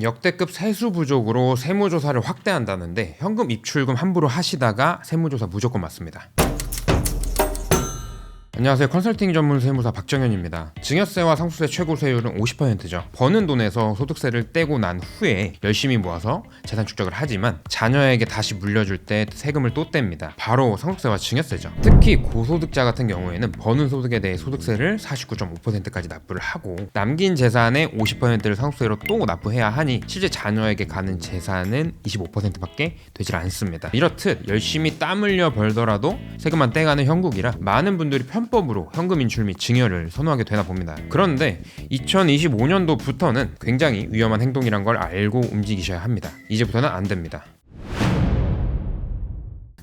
역대급 세수 부족으로 세무조사를 확대한다는데 현금 입출금 함부로 하시다가 세무조사 무조건 맞습니다. 안녕하세요. 컨설팅 전문 세무사 박정현입니다. 증여세와 상속세 최고 세율은 50%죠. 버는 돈에서 소득세를 떼고 난 후에 열심히 모아서 재산 축적을 하지만 자녀에게 다시 물려줄 때 세금을 또 뗍니다. 바로 상속세와 증여세죠. 특히 고소득자 같은 경우에는 버는 소득에 대해 소득세를 49.5%까지 납부를 하고 남긴 재산의 50%를 상속세로 또 납부해야 하니 실제 자녀에게 가는 재산은 25%밖에 되질 않습니다. 이렇듯 열심히 땀 흘려 벌더라도 세금만 떼가는 형국이라 많은 분들이 편 법으로 현금 인출 및 증여를 선호하게 되나 봅니다. 그런데 2025년도부터는 굉장히 위험한 행동이란 걸 알고 움직이셔야 합니다. 이제부터는 안 됩니다.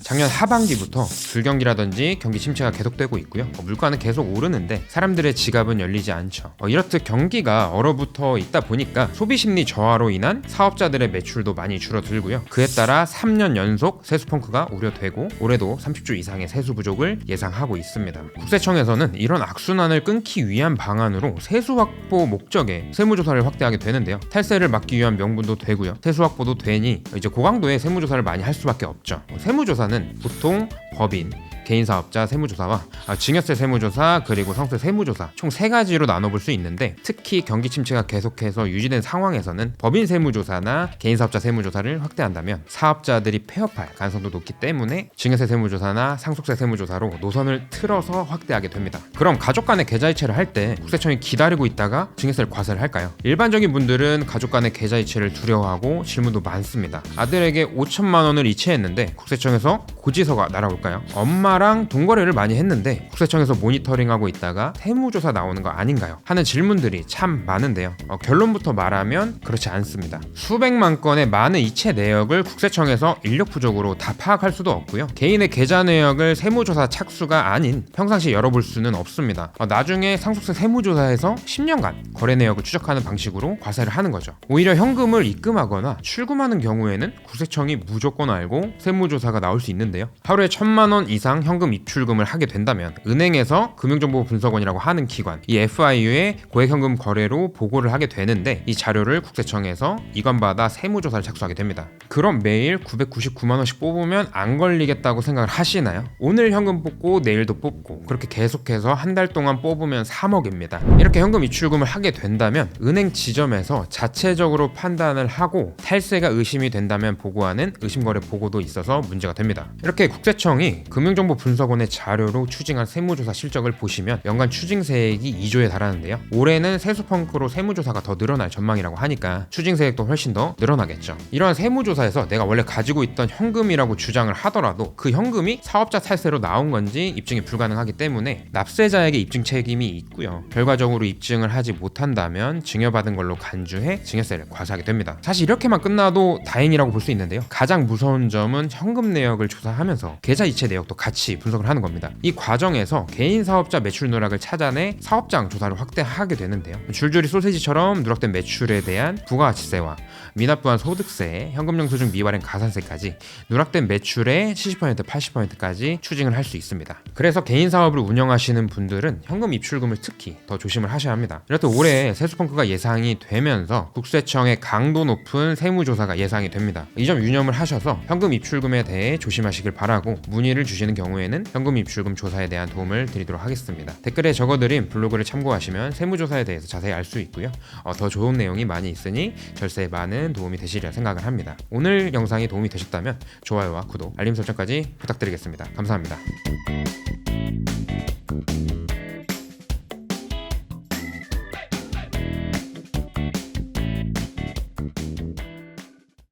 작년 하반기부터 불경기라든지 경기 침체가 계속되고 있고요. 어, 물가는 계속 오르는데 사람들의 지갑은 열리지 않죠. 어, 이렇듯 경기가 얼어붙어 있다 보니까 소비 심리 저하로 인한 사업자들의 매출도 많이 줄어들고요. 그에 따라 3년 연속 세수 펑크가 우려되고 올해도 30주 이상의 세수 부족을 예상하고 있습니다. 국세청에서는 이런 악순환을 끊기 위한 방안으로 세수 확보 목적의 세무조사를 확대하게 되는데요. 탈세를 막기 위한 명분도 되고요. 세수 확보도 되니 이제 고강도의 세무조사를 많이 할 수밖에 없죠. 어, 세무조사는 보통 법인, 개인 사업자 세무조사와 아, 증여세 세무조사 그리고 상세 세무조사 총 세 가지로 나눠볼 수 있는데 특히 경기 침체가 계속해서 유지된 상황에서는 법인 세무조사나 개인 사업자 세무조사를 확대한다면 사업자들이 폐업할 가능성도 높기 때문에 증여세 세무조사나 상속세 세무조사로 노선을 틀어서 확대하게 됩니다. 그럼 가족 간의 계좌이체를 할 때 국세청이 기다리고 있다가 증여세를 과세를 할까요? 일반적인 분들은 가족 간의 계좌이체를 두려워하고 질문도 많습니다. 아들에게 5천만 원을 이체했는데 국세청에서 고지서가 날아올까요? 엄마 랑 돈거래를 많이 했는데 국세청에서 모니터링하고 있다가 세무조사 나오는 거 아닌가요? 하는 질문들이 참 많은데요. 어, 결론부터 말하면 그렇지 않습니다. 수백만 건의 많은 이체 내역을 국세청에서 인력 부족으로 다 파악할 수도 없고요. 개인의 계좌 내역을 세무조사 착수가 아닌 평상시 열어볼 수는 없습니다. 어, 나중에 상속세 세무조사에서 10년간 거래 내역을 추적하는 방식으로 과세를 하는 거죠. 오히려 현금을 입금하거나 출금하는 경우에는 국세청이 무조건 알고 세무조사가 나올 수 있는데요. 하루에 천만 원 이상 현금 입출금을 하게 된다면 은행에서 금융정보분석원이라고 하는 기관, 이 FIU의 고액현금 거래로 보고를 하게 되는데 이 자료를 국세청에서 이관받아 세무조사를 착수하게 됩니다. 그럼 매일 999만 원씩 뽑으면 안 걸리겠다고 생각을 하시나요? 오늘 현금 뽑고 내일도 뽑고 그렇게 계속해서 한 달 동안 뽑으면 3억입니다. 이렇게 현금 입출금을 하게 된다면 은행 지점에서 자체적으로 판단을 하고 탈세가 의심이 된다면 보고하는 의심거래 보고도 있어서 문제가 됩니다. 이렇게 국세청이 금융정보 분석원의 자료로 추징한 세무조사 실적을 보시면 연간 추징세액이 2조에 달하는데요. 올해는 세수펑크로 세무조사가 더 늘어날 전망이라고 하니까 추징세액도 훨씬 더 늘어나겠죠. 이러한 세무조사에서 내가 원래 가지고 있던 현금이라고 주장을 하더라도 그 현금이 사업자 탈세로 나온 건지 입증이 불가능하기 때문에 납세자에게 입증 책임이 있고요. 결과적으로 입증을 하지 못한다면 증여받은 걸로 간주해 증여세를 과세하게 됩니다. 사실 이렇게만 끝나도 다행이라고 볼 수 있는데요. 가장 무서운 점은 현금 내역을 조사하면서 계좌 이체 내역도 같이 분석을 하는 겁니다. 이 과정에서 개인 사업자 매출 누락을 찾아내 사업장 조사를 확대하게 되는데요. 줄줄이 소세지처럼 누락된 매출에 대한 부가가치세와 미납부한 소득세, 현금영수증 미발행 가산세까지 누락된 매출의 70% 80%까지 추징을 할 수 있습니다. 그래서 개인 사업을 운영하시는 분들은 현금 입출금을 특히 더 조심을 하셔야 합니다. 이렇듯 올해 세수펑크가 예상이 되면서 국세청의 강도 높은 세무조사가 예상이 됩니다. 이 점 유념을 하셔서 현금 입출금에 대해 조심하시길 바라고 문의를 주시는 경우에는 현금 입출금 조사에 대한 도움을 드리도록 하겠습니다. 댓글에 적어드린 블로그를 참고하시면 세무조사에 대해서 자세히 알 수 있고요. 어, 더 좋은 내용이 많이 있으니 절세에 많은 도움이 되시리라 생각을 합니다. 오늘 영상이 도움이 되셨다면 좋아요와 구독, 알림 설정까지 부탁드리겠습니다. 감사합니다.